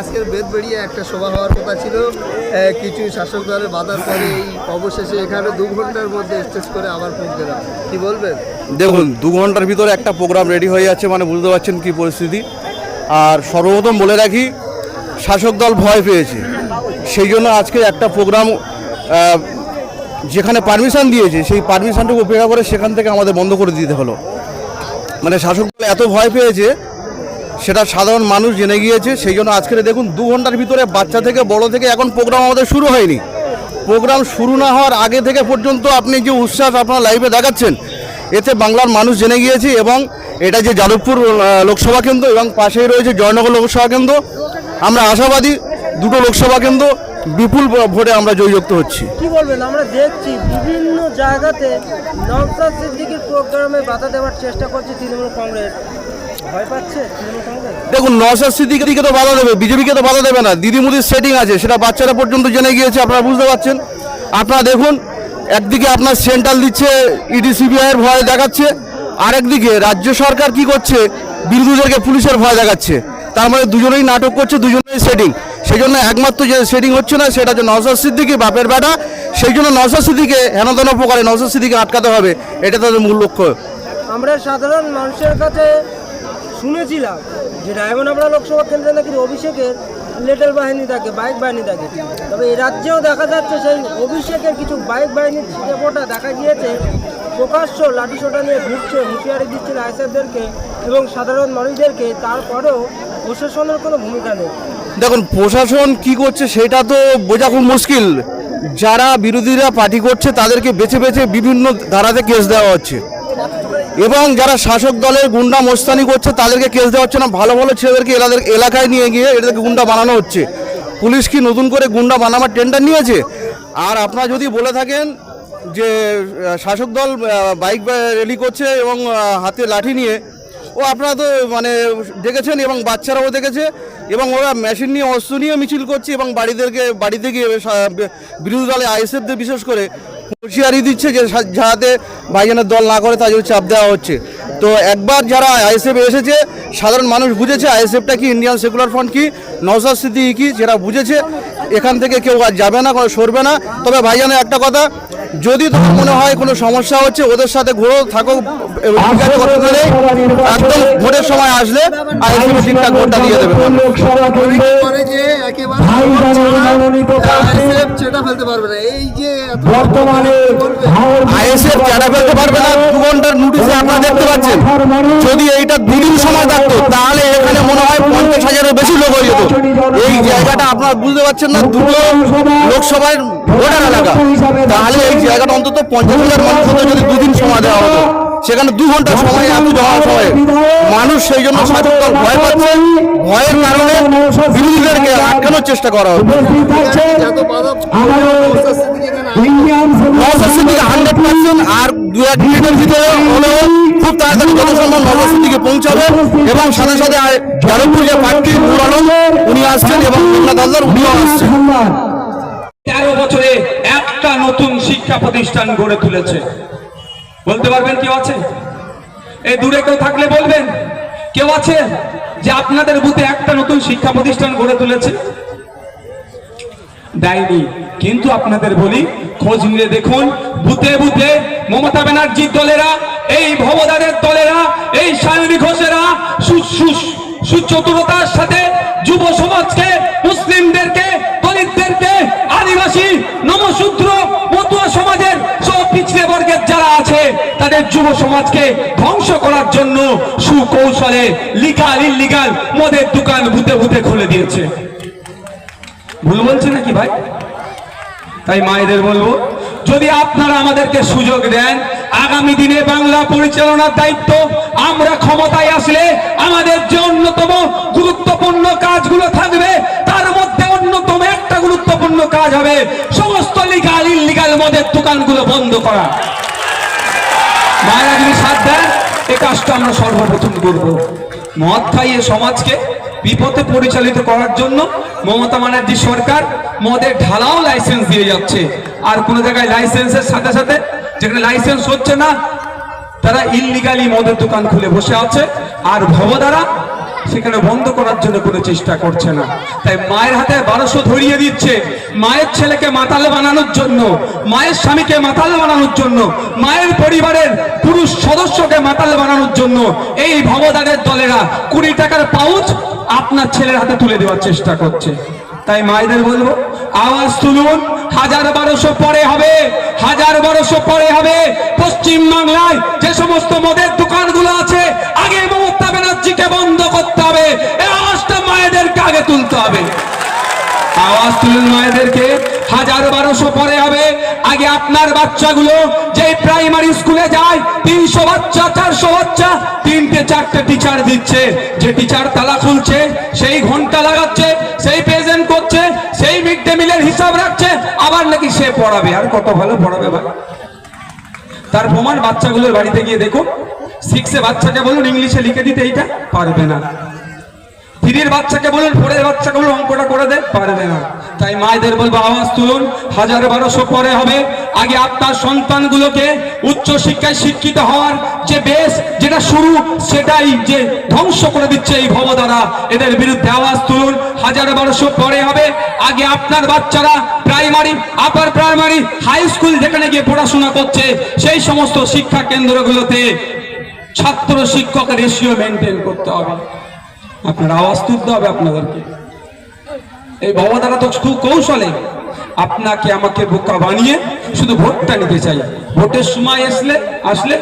আজকের বেদ বেরিয়ে একটা সভা হওয়ার কথা ছিল। কিছু শাসক দলের বাধার পরে এই অবশেষে এখানে দু ঘণ্টার মধ্যে স্টেজ করে আবার পৌঁছলাম কি বলবেন? দেখুন, দু ঘণ্টার ভিতরে একটা প্রোগ্রাম রেডি হয়ে যাচ্ছে মানে বুঝতে পারছেন কি পরিস্থিতি। আর সর্বপ্রথম বলে রাখি, শাসক দল ভয় পেয়েছে। সেই জন্য আজকে একটা প্রোগ্রাম যেখানে পারমিশন দিয়েছে, সেই পারমিশনটুকু উপেক্ষা করে সেখান থেকে আমাদের বন্ধ করে দিতে হলো। মানে শাসক দল এত ভয় পেয়েছে সেটা সাধারণ মানুষ জেনে গিয়েছে, সেই জন্য আজকে দেখুন দু ঘণ্টার ভিতরে বাচ্চা থেকে বড় থেকে এখন প্রোগ্রাম আমাদের শুরু হয়নি। প্রোগ্রাম শুরু না হওয়ার আগে থেকে পর্যন্ত আপনি যে উচ্ছ্বাস আপনার লাইভে দেখাচ্ছেন, এতে বাংলার মানুষ জেনে গিয়েছে এবং এটা যে যাদবপুর লোকসভা কেন্দ্র এবং পাশেই রয়েছে জয়নগর লোকসভা কেন্দ্র, আমরা আশাবাদী দুটো লোকসভা কেন্দ্র বিপুল ভোটে আমরা জয়যুক্ত হচ্ছি। কি বলবেন? আমরা দেখছি বিভিন্ন জায়গাতে নওসাদ সিদ্দিকির প্রোগ্রামে বাধা দেওয়ার চেষ্টা করছে তৃণমূল কংগ্রেস। দেখুন নওসাদ সিদ্দিকিকে তো বাধা দেবে বিজেপিকে তো বাধা দেবে না। দিদিমুদির সেটিং আছে সেটা বাচ্চারা পর্যন্ত জেনে গিয়েছে আপনারা বুঝতে পারছেন। আপনারা দেখুন একদিকে আপনার সেন্ট্রাল দিচ্ছে ইডি সিবিআইয়ের ভয় দেখাচ্ছে আরেকদিকে রাজ্য সরকার কি করছে বিরোধীদেরকে পুলিশের ভয় দেখাচ্ছে। তার মানে দুজনেই নাটক করছে দুজনেই সেটিং সেই জন্য একমাত্র যে সেটিং হচ্ছে না সেটা হচ্ছে নওসাদ সিদ্দিকি বাপের বেটা। সেই জন্য নওসাদ সিদ্দিকে হেনতেন প্রকারে নওসাদ সিদ্দিকে আটকাতে হবে এটা তাদের মূল লক্ষ্য। আমরা সাধারণ মানুষের কাছে শুনেছিলাম যে রায়মনাবড়া লোকসভা কেন্দ্রে নাকি অভিষেকের লেটেল বাহিনী থাকে, বাইক বাহিনী থাকে। তবে এই রাজ্যেও দেখা যাচ্ছে সেই অভিষেকের কিছু বাইক বাহিনীর ছিটেপোটা দেখা গিয়েছে। প্রকাশ্য লাঠিসোটা নিয়ে ঘুরছে হুঁশিয়ারি দিচ্ছে আইসএফদেরকে এবং সাধারণ মানুষদেরকে, তারপরেও প্রশাসনের কোনো ভূমিকা নেই। দেখুন, প্রশাসন কি করছে সেটা তো বোঝা খুব মুশকিল। যারা বিরোধীরা পার্টি করছে তাদেরকে বেছে বেছে বিভিন্ন ধারাতে কেস দেওয়া হচ্ছে। এবং যারা শাসক দলের গুন্ডা মোস্তানি করছে, তাদেরকে কেস দেওয়া হচ্ছে না। ভালো ভালো ছেলেদেরকে এলাদের এলাকায় নিয়ে গিয়ে এদেরকে গুন্ডা বানানো হচ্ছে। পুলিশ কি নতুন করে গুন্ডা বানাবার টেন্ডার নিয়েছে? আর আপনারা যদি বলে থাকেন যে শাসক দল বাইক র্যালি করছে এবং হাতে লাঠি নিয়ে, ও আপনারা তো মানে দেখেছেন এবং বাচ্চারাও দেখেছে এবং ওরা মেশিন নিয়ে, অস্ত্র নিয়ে মিছিল করছে এবং বাড়িদেরকে, বাড়িতে গিয়ে বিরোধী দলে আইএসএফদের বিশেষ করে হুঁশিয়ারি দিচ্ছে যে যাতে ভাইজানের দল না করে তাদের চাপ দেওয়া হচ্ছে। তো একবার যারা আইএসএফ এসেছে সাধারণ মানুষ বুঝেছে আইএসএফটা কি ইন্ডিয়ান সেকুলার ফ্রন্ট কি নওসাদ সিদ্দিকি কি যেটা বুঝেছে। এখান থেকে কেউ আর যাবে না কোনো সরবে না। তবে ভাইজানের একটা কথা যদি তোমার মনে হয় কোনো সমস্যা হচ্ছে ওদের সাথে ঘুরো থাকো এবং ঠিক আছে, একদম ভোটের সময় আসলে আইএসএফ ঠিকঠাক ভোটটা দিয়ে দেবে। ফেলতে পারবে না। বর্তমানে আইএসএফ চাটা ফেলতে পারবে না দু ঘণ্টার নোটিশে আপনারা দেখতে পাচ্ছেন। যদি এইটা দুদিন সময় থাকতো তাহলে এখানে মনে হয় পঞ্চাশ হাজারের বেশি লোক হয়ে যেত। এই জায়গাটা আপনারা বুঝতে পারছেন না দুটো লোকসভার ভোটার এলাকা। তাহলে এই জায়গাটা অন্তত পঞ্চাশ হাজার মানুষ হতো যদি দুদিন সময় দেওয়া হতো সেখানে দু ঘণ্টা সময় এত জমা সময় মানুষ সেই জন্য দল ভয় পাচ্ছে। ভয়ের কারণে বিরোধীদেরকে আটকানোর চেষ্টা করা হচ্ছে। হান্ড্রেড পার্সেন্ট আর দু এক মিনিটের ভিতরে হলেও খুব তাড়াতাড়ি যত সম্ভব নওশাদ পৌঁছাবে এবং সাথে সাথে যাদবপুর যে প্রার্থী নুর উনি আসছেন এবং মেঘনাথ হালদার উনিও আসছেন। তেরো বছরে একটা নতুন শিক্ষা প্রতিষ্ঠান গড়ে তুলেছে। বলতে পারবেন কেউ আছে? এই দূরে কেউ থাকলে বলবেন। কেউ আছে? যে আপনাদের বুথে একটা নতুন শিক্ষা প্রতিষ্ঠান গড়ে তুলেছে? দেয়নি। কিন্তু আপনাদের বলি, খোঁজ নিয়ে দেখুন, বুথে বুথে মমতা ব্যানার্জির দলেরা, এই ভবদারের দলেরা, এই সায়নী ঘোষেরা সুচতুরতার সাথে যুব সমাজকে, মুসলিমদেরকে, দলিতদেরকে, আদিবাসী, নমশূদ্র, মতুয়া সমাজের সব পিছড়ে বর্গের যারা আছে, তাদের যুব সমাজকে ধ্বংস করার জন্য সুকৌশলে লিগাল, ইলিগাল মদের দোকান ভূতে ভূতে খুলে দিয়েছে। ভুল বলছে নাকি ভাই? তাই মায়েদের বলব, যদি আপনারা আমাদেরকে সুযোগ দেন, আগামী দিনে বাংলা পরিচালনার দায়িত্ব, আমরা ক্ষমতায় আসলে আমাদের যে অন্যতম গুরুত্বপূর্ণ কাজগুলো থাকবে, তার মধ্যে অন্যতম একটা গুরুত্বপূর্ণ কাজ হবে সমস্ত লিগাল ইলিগাল মদের দোকানগুলো বন্ধ করা। মায়েরা যদি সাথ দেন এ কাজটা আমরা সর্বপ্রথম করব। মদ খাইয়ে সমাজকে বিপথে পরিচালিত করার জন্য মমতা ব্যানার্জি সরকার মদের ঢালাও লাইসেন্স দিয়ে যাচ্ছে। আর কোনো জায়গায় লাইসেন্সের সাথে সাথে যেখানে লাইসেন্স হচ্ছে না, তারা ইললিগালি মদের দোকান খুলে বসে আছে। আর ভবদারা সেখানে বন্ধ করার জন্য কোনো চেষ্টা করছে না। তাই মায়ের হাতে বারোশো ধরিয়ে দিচ্ছে। মায়ের ছেলেকে মাতাল বানানোর জন্য, মায়ের স্বামীকে মাতাল বানানোর জন্য, মায়ের পরিবারের পুরুষ সদস্যকে মাতাল বানানোর জন্য এই ভবদানের দলেরা কুড়ি টাকার পাউচ আপনার ছেলের হাতে তুলে দেওয়ার চেষ্টা করছে। তাই মায়েদের বলব, আওয়াজ তুলুন, হাজার বারোশো পরে হবে, হাজার বারোশো পরে হবে। পশ্চিম বাংলায় যে সমস্ত মদের দোকানগুলো আছে হবে, এই আওয়াজটা মায়েদেরকে আগে তুলতে হবে। আওয়াজ তুলুন মায়েদেরকে, হাজার বারোশো পরে হবে। আগে আপনার বাচ্চাগুলো যে প্রাইমারি স্কুলে যায়, তিনশো বাচ্চা, চারশো বাচ্চা, তিনটে, চারটে টিচার দিচ্ছে। যে টিচার তালা খুলছে, সেই ঘণ্টা লাগাচ্ছে, সেই প্রেজেন্ট করছে, সেই মিড ডে মিলের হিসাব রাখছে, আবার নাকি সে পড়াবে। আর কত ভালো পড়াবে ভাই। তার প্রমাণ বাচ্চাগুলোর বাড়িতে গিয়ে দেখুন। সিক্সে বাচ্চাকে বলুন, ইংলিশে লিখে দিতে, এইটা পারবে না। থ্রির বাচ্চাকে বলুন ফোরের বাচ্চাকে বলুন, অঙ্কটা করে দে। পারবে না। তাই মায়েদের বলব, আওয়াজ তুলুন। হাজার বারোশো পরে হবে। আগে আপনার সন্তানগুলোকে উচ্চ শিক্ষায় শিক্ষিত হওয়ার যে বেশ, যেটা শুরু, সেটাই যে ধ্বংস করে দিচ্ছে এই ভবদারা এদের বিরুদ্ধে আওয়াজ তুলুন। হাজার বারোশো পরে হবে। আগে আপনার বাচ্চারা primary, upper primary, high school যেখানে গিয়ে পড়াশোনা করছে, সেই সমস্ত শিক্ষা কেন্দ্রগুলোতে ছাত্র শিক্ষক রেশিও মেনটেন করতে হবে। আপনার আওয়াজ তুলতে হবে আপনাদেরকে। এই ভবদারা তো কৌশলে আপনাকে আমাকে বোকা বানিয়ে শুধু ভোটটা নিতে চাই। ভোটের সময় আসলে আসলে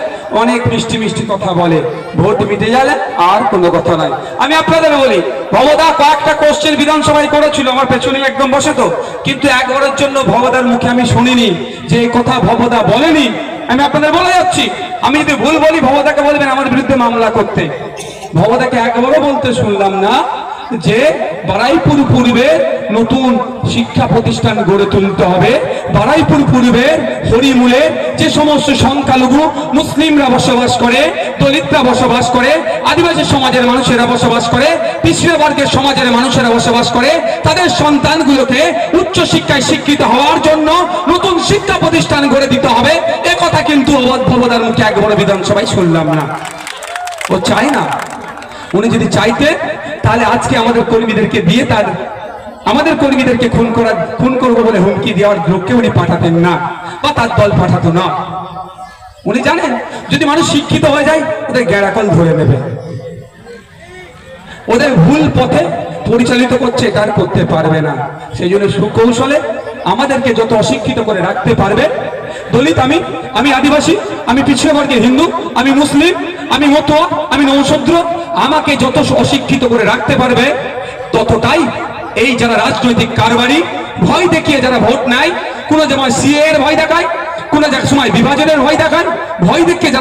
অনেক মিষ্টি মিষ্টি কথা বলে। ভোট মিটে গেলে আর কোনো কথা নাই। আমি আপনাদের বলি ভবদা কয়েকটা কোশ্চেন বিধানসভায় করেছিল, আমার পেছনে একদম বসে তো। কিন্তু একবারের জন্য ভবদার মুখে আমি শুনিনি, যে এই কথা ভবদা বলেনি। আমি আপনাদের বলে যাচ্ছি, আমি যদি ভুল বলি ভবদাকে বলবেন আমার বিরুদ্ধে মামলা করতে। ভবদাকে একবারও বলতে শুনলাম না যে বারাইপুর পূর্বে নতুন শিক্ষা প্রতিষ্ঠান গড়ে তুলতে হবে। বারাইপুর পূর্বে হরিমূলে যে সমস্ত সংখ্যালঘু মুসলিমরা বসবাস করে, দলিতরা বসবাস করে, আদিবাসী সমাজের মানুষেরা বসবাস করে পিছিয়ে বর্গের সমাজের মানুষেরা বসবাস করে, তাদের সন্তানগুলোকে উচ্চ শিক্ষায় শিক্ষিত হওয়ার জন্য নতুন শিক্ষা প্রতিষ্ঠান গড়ে দিতে হবে। এ কথা কিন্তু অবাধ ভবদার মুখে একবার বিধানসভায় শুনলাম না। ও চায় না? উনি যদি চাইতেন তাহলে আজকে আমাদের কর্মীদেরকে দিয়ে তার, আমাদের কর্মীদেরকে খুন করার খুন করব বলে হুমকি দেওয়ার লোককে উনি পাঠাতেন না, বা তার দল পাঠাতো না। উনি জানেন, যদি মানুষ শিক্ষিত হয়ে যায়, ওদের গ্যারাকল ধরে নেবে। ওদের ভুল পথে পরিচালিত করছে তার করতে পারবে না। সেই জন্য সুকৌশলে আমাদেরকে যত অশিক্ষিত করে রাখতে পারবে, দলিত আমি আমি আদিবাসী, আমি পিছিয়ে বর্গের হিন্দু, আমি মুসলিম, আমি মতুয়া, আমি নৌশদ্র আমাকে যত অশিক্ষিত করে রাখতে পারবে, ততটাই এই যারা রাজনৈতিক কারবারি, ভয় দেখিয়ে যারা ভোট নেয়, কোনো যেমন সিএ এর ভয় দেখায়, কোনো সময় বিভাজনের ভয় দেখান ভয় দেখিয়ে যারা